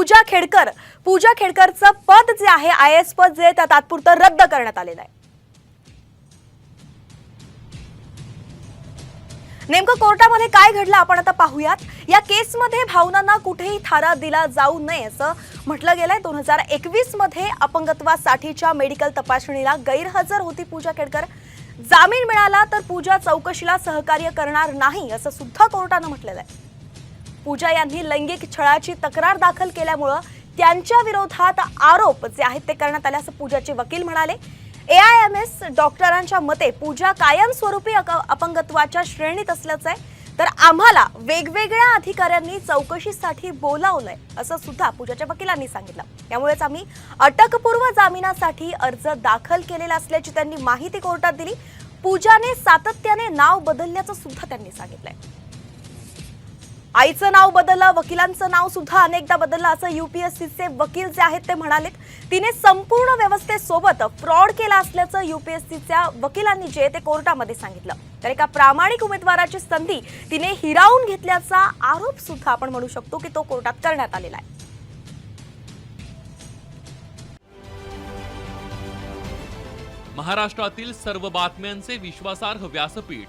पूजा खेडकर. पूजा खेडकरचं पद जे आहे आय एस पद जे त्या तात्पुरतं रद्द करण्यात आलेलं आहे. नेमकं कोर्टामध्ये काय घडलं आपण आता पाहूयात. या केसमध्ये भावनांना कुठेही थारा दिला जाऊ नये असं म्हटलं गेलंय. दोन हजार एकवीसमध्ये अपंगत्वासाठीच्या मेडिकल तपासणीला गैरहजर होती पूजा खेडकर. जामीन मिळाला तर पूजा चौकशीला सहकार्य करणार नाही असं सुद्धा कोर्टानं म्हटलेलं आहे. पूजा यांनी लैंगिक छळाची तक्रार दाखल केल्यामुळं त्यांच्या विरोधात आरोप जे आहेत ते करण्यात आले असं पूजाचे वकील म्हणाले. ए आय एम एस डॉक्टरांच्या मते पूजा कायमस्वरूपी अक- अपंगत्वाच्या श्रेणीत असल्याचं आहे. तर आम्हाला वेगवेगळ्या अधिकाऱ्यांनी चौकशीसाठी बोलावलंय असं सुद्धा पूजाच्या वकिलांनी सांगितलं. त्यामुळेच आम्ही अटकपूर्व जामिनासाठी अर्ज दाखल केलेला असल्याची त्यांनी माहिती कोर्टात दिली. पूजाने सातत्याने नाव बदलल्याचं सुद्धा त्यांनी सांगितलंय. आईचं नाव बदललं वकिलांचं नाव सुद्धा अनेकदा बदललं असं युपीएससीचे वकील जे आहेत ते म्हणालेत. तिने संपूर्ण व्यवस्थेसोबत फ्रॉड केला असल्याचं युपीएससीच्या वकिलांनी जे ते कोर्टामध्ये सांगितलं. तर एका प्रामाणिक उमेदवाराची संधी तिने हिरावून घेतल्याचा आरोप सुद्धा आपण म्हणू शकतो की तो कोर्टात करण्यात आलेला आहे. महाराष्ट्रातील सर्व बातम्यांचे विश्वासार्ह व्यासपीठ.